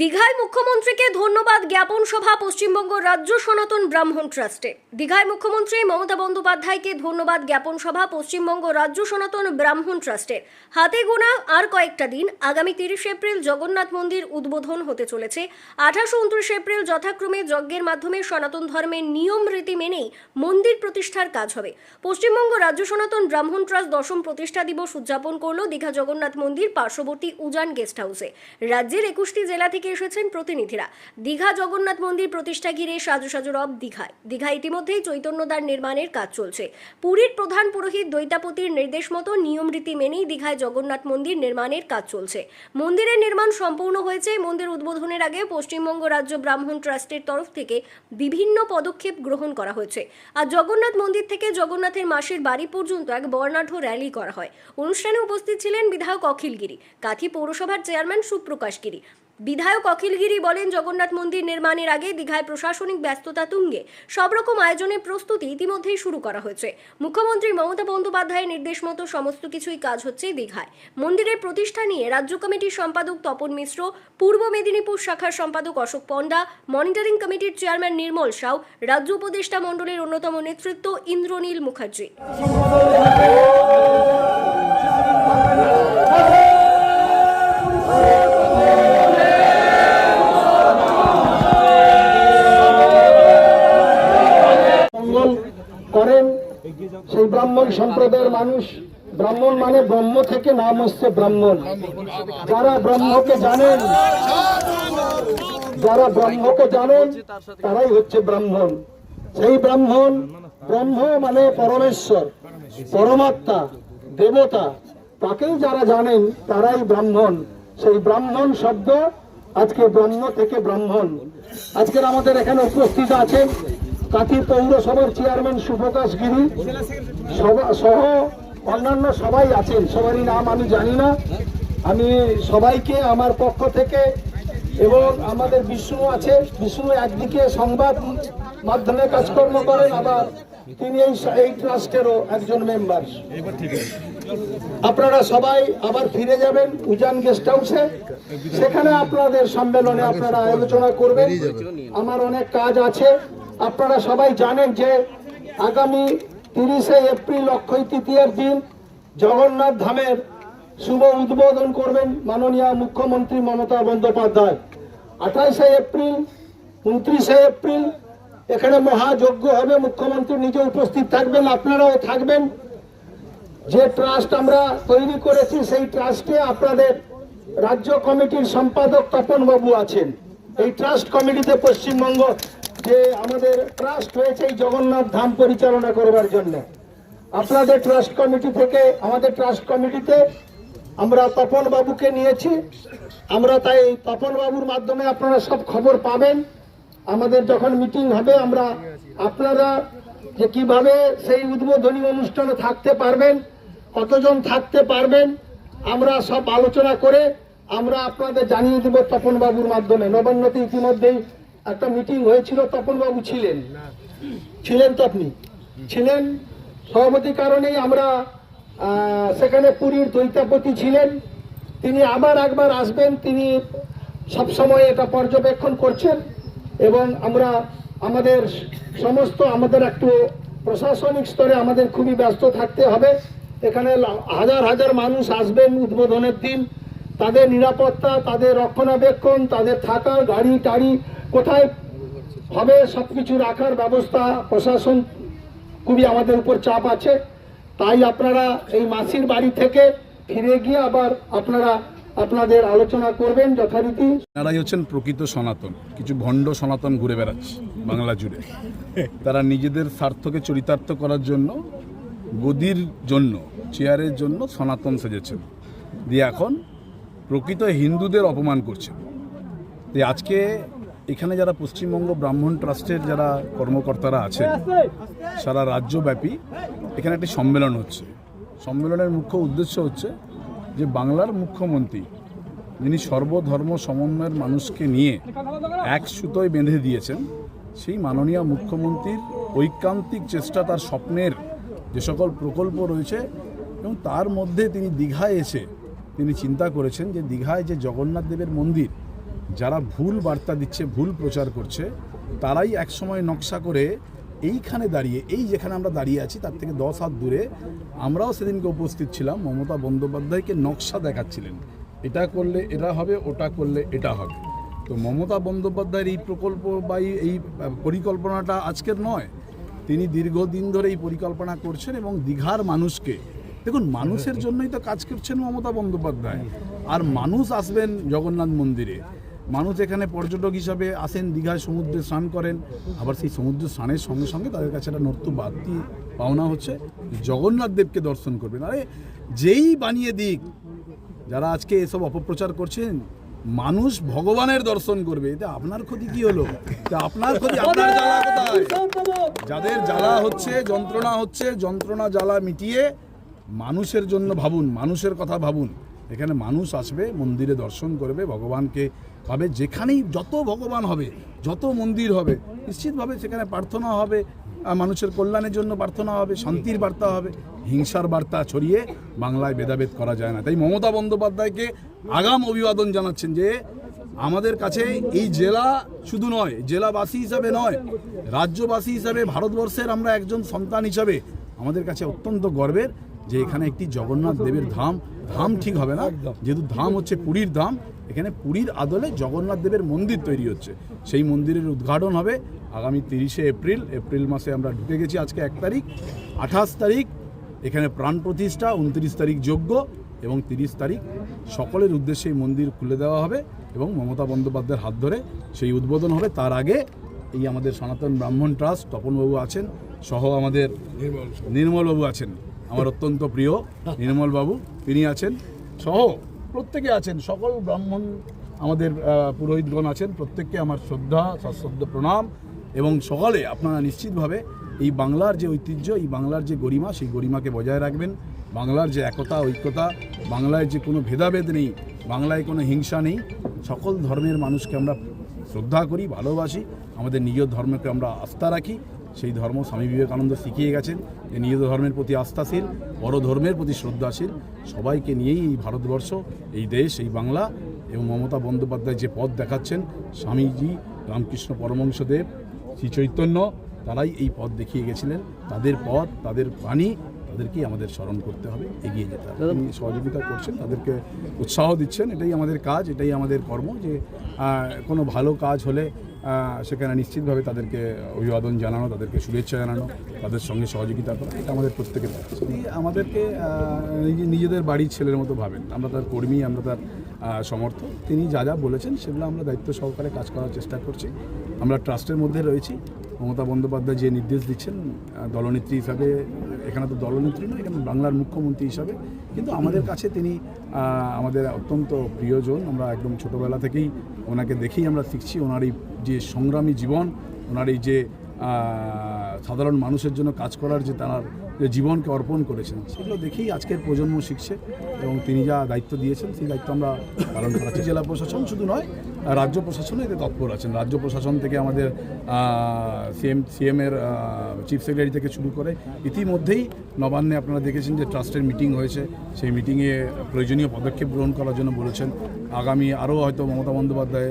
দীঘায় মুখ্যমন্ত্রীকে ধন্যবাদ জ্ঞাপন সভা পশ্চিমবঙ্গ রাজ্য সনাতন ব্রাহ্মণ ট্রাস্টে। দীঘায় মুখ্যমন্ত্রী মমতা বন্দ্যোপাধ্যায়কে ধন্যবাদ জ্ঞাপন সভা পশ্চিমবঙ্গ রাজ্য সনাতন ব্রাহ্মণ ট্রাস্টের হাতে গোনা আর কয়েকটা দিন, আগামী তিরিশ এপ্রিল জগন্নাথ মন্দির উদ্বোধন হতে চলেছে। আঠাশো উনত্রিশ এপ্রিল যথাক্রমে যজ্ঞের মাধ্যমে সনাতন ধর্মের নিয়ম রীতি মেনেই মন্দির প্রতিষ্ঠার কাজ হবে। পশ্চিমবঙ্গ রাজ্য সনাতন ব্রাহ্মণ ট্রাস্ট দশম প্রতিষ্ঠা দিবস উদযাপন করল দীঘা জগন্নাথ মন্দির পার্শ্ববর্তী উজান গেস্ট হাউসে রাজ্যের একুশটি জেলা থেকে এসেছেন প্রতিনিধিরা। দীঘা জগন্নাথ মন্দির প্রতিষ্ঠা ঘিরে সাজু সাজু রব দীঘায়। দীঘা ইতিমধ্যেই চৈতন্যদ্বার নির্মাণের কাজ চলছে। পুরীর প্রধান পুরোহিত দৈতাপতির নির্দেশ মতো নিয়ম রীতি মেনেই দীঘায় জগন্নাথ মন্দির নির্মাণের কাজ চলছে। মন্দিরের নির্মাণ সম্পূর্ণ হয়েছে মন্দির উদ্বোধনের আগে পশ্চিমবঙ্গ রাজ্য ব্রাহ্মণ ট্রাস্টের তরফ থেকে বিভিন্ন পদক্ষেপ গ্রহণ করা হয়েছে। আর জগন্নাথ মন্দির থেকে জগন্নাথের মাসির বাড়ি পর্যন্ত এক বর্ণাঢ্য র্যালি করা হয়। অনুষ্ঠানে উপস্থিত ছিলেন বিধায়ক অখিলগিরি, কাথি পৌরসভার চেয়ারম্যান সুপ্রকাশ গিরি বিধায়ক অখিলগিরি বলেন, জগন্নাথ মন্দির নির্মাণের আগে দীঘায় প্রশাসনিক ব্যস্ততা তুঙ্গে। সব রকম আয়োজনের প্রস্তুতি ইতিমধ্যেই শুরু করা হয়েছে। মুখ্যমন্ত্রী মমতা বন্দ্যোপাধ্যায়ের নির্দেশ মতো সমস্ত কিছুই কাজ হচ্ছে দীঘায়। মন্দিরের প্রতিষ্ঠা নিয়ে রাজ্য কমিটির সম্পাদক তপন মিশ্র, পূর্ব মেদিনীপুর শাখার সম্পাদক অশোক পণ্ডা, মনিটরিং কমিটির চেয়ারম্যান নির্মল সাউ, রাজ্য উপদেষ্টা মণ্ডলের অন্যতম নেতৃত্ব ইন্দ্রনীল মুখার্জি। ব্রাহ্মণ সম্প্রদায়ের মানুষ, ব্রাহ্মণ মানে ব্রহ্ম থেকে নাম হচ্ছে ব্রাহ্মণ। যারা ব্রহ্মকে জানেন, যারা ব্রহ্মকে জানেন, তারাই হচ্ছে ব্রাহ্মণ। সেই ব্রাহ্মণ, ব্রহ্ম মানে পরমেশ্বর, পরমাত্মা, দেবতা। তাকেই যারা জানেন, তারাই ব্রাহ্মণ। সেই ব্রাহ্মণ শব্দ আজকে ব্রহ্ম থেকে ব্রাহ্মণ। আজকের আমাদের এখানে উপস্থিত আছেন কাঠি পৌরসভার চেয়ারম্যান সুপ্রকাশ গিরি সহ অন্যান্য সবাই আছেন। সবারই নাম আমি জানি না। আমি সবাইকে আমার পক্ষ থেকে এবং আমাদের বিষ্ণু আছে। বিষ্ণু একদিকে সংবাদ মাধ্যমে কাজকর্ম করেন, আবার তিনি এই ট্রাস্টেরও একজন মেম্বার। আপনারা সবাই আবার ফিরে যাবেন উজান গেস্ট হাউসে। সেখানে আপনাদের সম্মেলনে আপনারা আলোচনা করবেন। আমার অনেক কাজ আছে। আপনারা সবাই জানেন যে আগামী তিরিশে এপ্রিল অক্ষয় তৃতীয়ার দিন জগন্নাথ ধামের শুভ উদ্বোধন করবেন মাননীয় মুখ্যমন্ত্রী মমতা বন্দ্যোপাধ্যায়। আঠাইশে এপ্রিল, উনত্রিশে এপ্রিল, এখানে মহাযজ্ঞ হবে, মুখ্যমন্ত্রী নিজে উপস্থিত থাকবেন, আপনারাও থাকবেন। যে ট্রাস্ট আমরা তৈরি করেছি, সেই ট্রাস্টে আপনাদের রাজ্য কমিটির সম্পাদক তপন বাবু আছেন। এই ট্রাস্ট কমিটিতে পশ্চিমবঙ্গ যে আমাদের ট্রাস্ট হয়েছে এই জগন্নাথ ধাম পরিচালনা করবার জন্য। আপনাদের ট্রাস্ট কমিটি থেকে, আমাদের ট্রাস্ট কমিটিতে আমরা তপন বাবুকে নিয়েছি। আমরা তাই তপন বাবুর মাধ্যমে আপনারা সব খবর পাবেন। আমাদের যখন মিটিং হবে, আমরা আপনারা যে কীভাবে সেই উদ্বোধনী অনুষ্ঠানে থাকতে পারবেন, কতজন থাকতে পারবেন, আমরা সব আলোচনা করে আমরা আপনাদের জানিয়ে দেব তপন বাবুর মাধ্যমে। নবান্নতে ইতিমধ্যেই একটা মিটিং হয়েছিল তপন বাবু ছিলেন। ছিলেন তো আপনি? ছিলেন? সভাপতি কারণেই আমরা সেখানে পুরীর দৈতাপতি ছিলেন। তিনি আবার একবার আসবেন, তিনি সবসময় এটা পর্যবেক্ষণ করছেন এবং আমরা আমাদের সমস্ত, আমাদের একটু প্রশাসনিক স্তরে আমাদের খুবই ব্যস্ত থাকতে হবে। এখানে হাজার হাজার মানুষ আসবেন উদ্বোধনের দিন। তাদের নিরাপত্তা, তাদের রক্ষণাবেক্ষণ, তাদের থাকার গাড়ি, টাড়ি কোথায় হবে সবকিছু রাখার ব্যবস্থা, প্রশাসন খুবই আমাদের উপর চাপ আছে। তাই আপনারা এই মাসির বাড়ি থেকে ফিরে গিয়ে আবার আপনারা আপনাদের আলোচনা করবেন যথারীতি। এনারাই হচ্ছেন প্রকৃত সনাতন। কিছু ভণ্ড সনাতন ঘুরে বেড়াচ্ছে বাংলা জুড়ে। তারা নিজেদের স্বার্থকে চরিতার্থ করার জন্য, গদির জন্য, চেয়ারের জন্য সনাতন সেজেছেন। দিয়ে এখন প্রকৃত হিন্দুদের অপমান করছেন। আজকে এখানে যারা পশ্চিমবঙ্গ ব্রাহ্মণ ট্রাস্টের যারা কর্মকর্তারা আছেন, সারা রাজ্যব্যাপী এখানে একটি সম্মেলন হচ্ছে। সম্মেলনের মুখ্য উদ্দেশ্য হচ্ছে যে বাংলার মুখ্যমন্ত্রী, যিনি সর্বধর্ম সমন্বয়ের মানুষকে নিয়ে এক সুতোয় বেঁধে দিয়েছেন, সেই মাননীয় মুখ্যমন্ত্রীর ঐকান্তিক চেষ্টা, তার স্বপ্নের যে সকল প্রকল্প রয়েছে এবং তার মধ্যে তিনি দীঘায় এসে তিনি চিন্তা করেছেন যে দীঘায় যে জগন্নাথ দেবের মন্দির যারা ভুল বার্তা দিচ্ছে, ভুল প্রচার করছে, তারাই একসময় নকশা করে এইখানে দাঁড়িয়ে, এই যেখানে আমরা দাঁড়িয়ে আছি, তার থেকে দশ হাত দূরে, আমরাও সেদিনকে উপস্থিত ছিলাম, মমতা বন্দ্যোপাধ্যায়কে নকশা দেখাচ্ছিলেন। এটা করলে এটা হবে, ওটা করলে এটা হবে। তো মমতা বন্দ্যোপাধ্যায়ের এই প্রকল্প বা এই- পরিকল্পনাটা আজকের নয়। তিনি দীর্ঘদিন ধরে এই পরিকল্পনা করছেন এবং দীঘার মানুষকে, দেখুন, মানুষের জন্যই তো কাজ করছেন মমতা বন্দ্যোপাধ্যায়। আর মানুষ আসবেন জগন্নাথ মন্দিরে। মানুষ এখানে পর্যটক হিসাবে আসেন, দীঘায় সমুদ্রে স্নান করেন, আবার সেই সমুদ্র স্নানের সঙ্গে সঙ্গে তাদের কাছে একটা নর্ত বাড়তি পাওনা হচ্ছে। জগন্নাথ দেবকে দর্শন করবেন। আরে, যেই বানিয়ে দিক, যারা আজকে এসব অপপ্রচার করছেন, মানুষ ভগবানের দর্শন করবে। এতে আপনার ক্ষতি কি হলো? আপনার ক্ষতি, আপনার জ্বালা কোথায়? যাদের জ্বালা হচ্ছে, যন্ত্রণা হচ্ছে, যন্ত্রণা, জ্বালা মিটিয়ে মানুষের জন্য ভাবুন, মানুষের কথা ভাবুন। এখানে মানুষ আসবে, মন্দিরে দর্শন করবে, ভগবানকে পাবে যেখানেই যত ভগবান হবে যত মন্দির হবে নিশ্চিতভাবে সেখানে প্রার্থনা হবে মানুষের কল্যাণের জন্য প্রার্থনা হবে শান্তির বার্তা হবে হিংসার বার্তা ছড়িয়ে বাংলায় ভেদাভেদ করা যায় না। তাই মমতা বন্দ্যোপাধ্যায়কে আগাম অভিবাদন জানাচ্ছেন যে আমাদের কাছে এই জেলা শুধু নয় জেলাবাসী হিসাবে নয় রাজ্যবাসী হিসাবে ভারতবর্ষের আমরা একজন সন্তান হিসাবে আমাদের কাছে অত্যন্ত গর্বের যে এখানে একটি জগন্নাথ দেবের ধাম। ধাম ঠিক হবে না যেহেতু ধাম হচ্ছে পুরীর ধাম এখানে পুরীর আদলে জগন্নাথ দেবের মন্দির তৈরি হচ্ছে। সেই মন্দিরের উদ্ঘাটন হবে আগামী তিরিশে এপ্রিল। এপ্রিল মাসে আমরা ঢুকে গেছি আজকে এক তারিখ আঠাশ তারিখ। এখানে প্রাণ প্রতিষ্ঠা উনত্রিশ তারিখ যোগ্য এবং তিরিশ তারিখ সকলের উদ্দেশ্যে এই মন্দির খুলে দেওয়া হবে এবং মমতা বন্দ্যোপাধ্যায়ের হাত ধরে সেই উদ্বোধন হবে। তার আগে এই আমাদের সনাতন ব্রাহ্মণ ট্রাস্ট তপনবাবু আছেন সহ আমাদের নির্মলবাবু আছেন। আমার অত্যন্ত প্রিয় নির্মলবাবু তিনি আছেন সহ প্রত্যেকে আছেন, সকল ব্রাহ্মণ আমাদের পুরোহিতগণ আছেন, প্রত্যেককে আমার শ্রদ্ধা, সশ্রদ্ধ প্রণাম এবং সকলে আপনারা নিশ্চিতভাবে এই বাংলার যে ঐতিহ্য, এই বাংলার যে গরিমা, সেই গরিমাকে বজায় রাখবেন। বাংলার যে একতা, ঐক্যতা, বাংলায় যে কোনো ভেদাভেদ নেই, বাংলায় কোনো হিংসা নেই, সকল ধর্মের মানুষকে আমরা শ্রদ্ধা করি, ভালোবাসি, আমাদের নিজ ধর্মকে আমরা আস্থা রাখি। সেই ধর্ম স্বামী বিবেকানন্দ শিখিয়ে গেছেন যে নিজ ধর্মের প্রতি আস্থাশীল বড় ধর্মের প্রতি শ্রদ্ধাশীল সবাইকে নিয়েই এই ভারতবর্ষ এই দেশ এই বাংলা এবং মমতা বন্দ্যোপাধ্যায় যে পথ দেখাচ্ছেন স্বামীজি রামকৃষ্ণ পরমংশদেব শ্রী চৈতন্য তারাই এই পথ দেখিয়ে গেছিলেন। তাদের পথ তাদের বাণী তাদেরকেই আমাদের স্মরণ করতে হবে এগিয়ে যেতে হবে। তিনি সহযোগিতা করছেন তাদেরকে উৎসাহ দিচ্ছেন এটাই আমাদের কাজ এটাই আমাদের কর্ম যে কোনো ভালো কাজ হলে সেখানে নিশ্চিতভাবে তাদেরকে অভিবাদন জানানো, তাদেরকে শুভেচ্ছা জানানো, তাদের সঙ্গে সহযোগিতা করা, এটা আমাদের প্রত্যেকের আমাদেরকে নিজে- নিজেদের বাড়ির ছেলের মতো ভাবেন। আমরা তার কর্মী, আমরা তার সমর্থক। তিনি যা যা বলেছেন সেগুলো আমরা দায়িত্ব সহকারে কাজ করার চেষ্টা করছি। আমরা ট্রাস্টের মধ্যে রয়েছি। মমতা বন্দ্যোপাধ্যায় যে নির্দেশ দিচ্ছেন দলনেত্রী হিসাবে, এখানে তো দলনেত্রী নয়, এখানে বাংলার মুখ্যমন্ত্রী হিসাবে, কিন্তু আমাদের কাছে তিনি আমাদের অত্যন্ত প্রিয়জন। আমরা একদম ছোটোবেলা থেকেই ওনাকে দেখেই আমরা শিখছি ওনার এই যে সংগ্রামী জীবন, ওনার এই যে সাধারণ মানুষের জন্য কাজ করার যে তার যে জীবনকে অর্পণ করেছেন, সেগুলো দেখেই আজকের প্রজন্ম শিখছে এবং তিনি যা দায়িত্ব দিয়েছেন সেই দায়িত্ব আমরা পালন করাচ্ছি জেলা প্রশাসন শুধু নয় রাজ্য প্রশাসনও এতে তৎপর আছেন। রাজ্য প্রশাসন থেকে আমাদের সিএম সিএমের চিফ সেক্রেটারি থেকে শুরু করে ইতিমধ্যেই নবান্নে আপনারা দেখেছেন যে ট্রাস্টের মিটিং হয়েছে। সেই মিটিংয়ে প্রয়োজনীয় পদক্ষেপ গ্রহণ করার জন্য বলেছেন। আগামী আরও হয়তো মমতা বন্দ্যোপাধ্যায়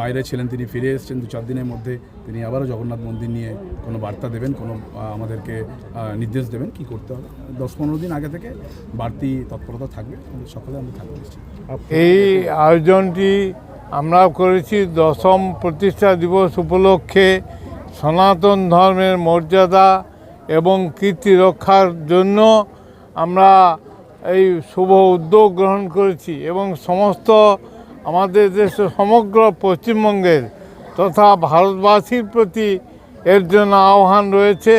বাইরে ছিলেন, তিনি ফিরে এসেছেন দু চার দিনের মধ্যে। তিনি আবারও জগন্নাথ মন্দির নিয়ে কোনো বার্তা দেবেন, কোনো আমাদেরকে নির্দেশ দেবেন কি করতে হবে। দশ পনেরো দিন আগে থেকে বাড়তি তৎপরতা থাকবে। সকলে আমরা থাকব এই আয়োজনটি আমরা করেছি দশম প্রতিষ্ঠা দিবস উপলক্ষে সনাতন ধর্মের মর্যাদা এবং কীর্তি রক্ষার জন্য আমরা এই শুভ উদ্যোগ গ্রহণ করেছি এবং সমস্ত আমাদের দেশের সমগ্র পশ্চিমবঙ্গের তথা ভারতবাসীর প্রতি এর জন্য আহ্বান রয়েছে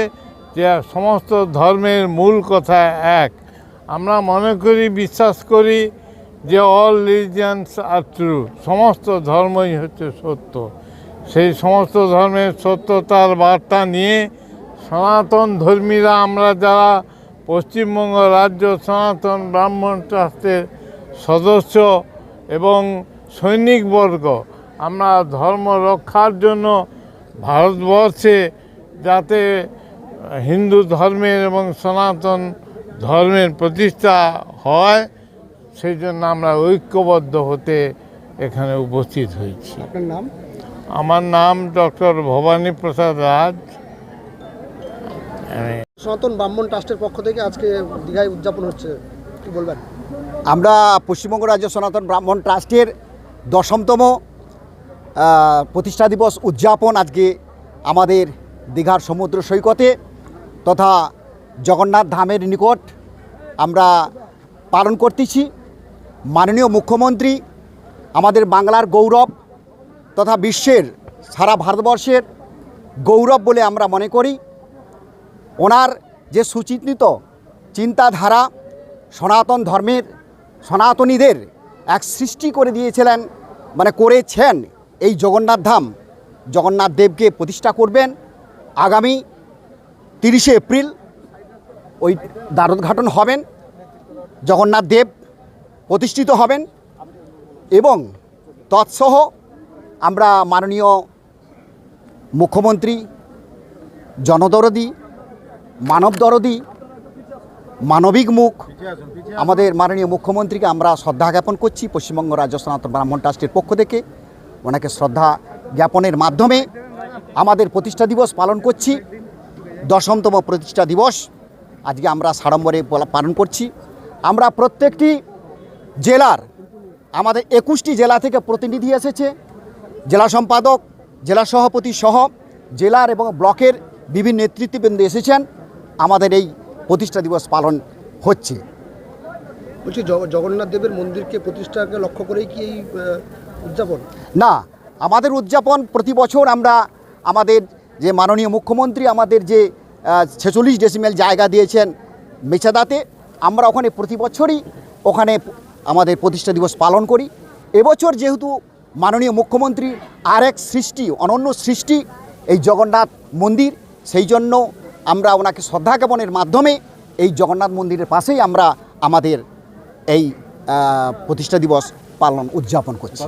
যে সমস্ত ধর্মের মূল কথা এক। আমরা মনে করি, বিশ্বাস করি যে অল রিলিজিয়ান্স আর ট্রু সমস্ত ধর্মই হচ্ছে সত্য। সেই সমস্ত ধর্মের সত্যতার বার্তা নিয়ে সনাতন ধর্মীরা আমরা যারা পশ্চিমবঙ্গ রাজ্য সনাতন ব্রাহ্মণ ট্রাস্টের সদস্য এবং সৈনিকবর্গ, আমরা ধর্ম রক্ষার জন্য ভারতবর্ষে যাতে হিন্দু ধর্মের এবং সনাতন ধর্মের প্রতিষ্ঠা হয় সেই জন্য আমরা ঐক্যবদ্ধ হতে এখানে উপস্থিত হয়েছি। আপনার নাম? আমার নাম ডক্টর ভবানী প্রসাদ রাজ। আমি সনাতন ব্রাহ্মণ ট্রাস্টের পক্ষ থেকে আজকে দীঘায় উদযাপন হচ্ছে কি বলবেন? আমরা পশ্চিমবঙ্গ রাজ্য সনাতন ব্রাহ্মণ ট্রাস্টের দশমতম প্রতিষ্ঠা দিবস উদযাপন আজকে আমাদের দীঘার সমুদ্র সৈকতে তথা জগন্নাথ ধামের নিকট আমরা পালন করতেছি। মাননীয় মুখ্যমন্ত্রী, আমাদের বাংলার গৌরব তথা বিশ্বের সারা ভারতবর্ষের গৌরব বলে আমরা মনে করি। ওনার যে সুচিন্তিত চিন্তাধারা সনাতন ধর্মের, সনাতনীদের এক সৃষ্টি করে দিয়েছিলেন মানে করেছেন এই জগন্নাথ ধাম। জগন্নাথ দেবকে প্রতিষ্ঠা করবেন আগামী তিরিশে এপ্রিল, ওই দ্বারোদ্ঘাটন হবেন। জগন্নাথ দেব প্রতিষ্ঠিত হবেন এবং তৎসহ আমরা মাননীয় মুখ্যমন্ত্রী, জনদরদি, মানবদরদি, মানবিক মুখ, আমাদের মাননীয় মুখ্যমন্ত্রীকে আমরা শ্রদ্ধা জ্ঞাপন করছি। পশ্চিমবঙ্গ রাজ্য সনাতন ব্রাহ্মণ ট্রাস্টের পক্ষ থেকে ওনাকে শ্রদ্ধা জ্ঞাপনের মাধ্যমে আমাদের প্রতিষ্ঠা দিবস পালন করছি। দশমতম প্রতিষ্ঠা দিবস আজকে আমরা সাড়ম্বরে পালন করছি। আমরা প্রত্যেকটি জেলার আমাদের একুশটি জেলা থেকে প্রতিনিধি এসেছে। জেলা সম্পাদক জেলা সভাপতি সহ জেলার এবং ব্লকের বিভিন্ন নেতৃত্ববৃন্দ এসেছেন। আমাদের এই প্রতিষ্ঠা দিবস পালন হচ্ছে। বলছি জগন্নাথ দেবের মন্দিরকে প্রতিষ্ঠাকে লক্ষ্য করেই কি এই উদযাপন? না আমাদের উদযাপন প্রতি বছর আমরা আমাদের যে মাননীয় মুখ্যমন্ত্রী আমাদের যে ছেচল্লিশ ডেসিমেল জায়গা দিয়েছেন মেছাদাতে আমরা ওখানে প্রতি বছরই ওখানে আমাদের প্রতিষ্ঠা দিবস পালন করি। এবছর যেহেতু মাননীয় মুখ্যমন্ত্রী আর এক সৃষ্টি, অনন্য সৃষ্টি এই জগন্নাথ মন্দির, সেই জন্য আমরা ওনাকে শ্রদ্ধা জ্ঞাপনের মাধ্যমে এই জগন্নাথ মন্দিরের পাশেই আমরা আমাদের এই প্রতিষ্ঠা দিবস পালন উদযাপন করছি।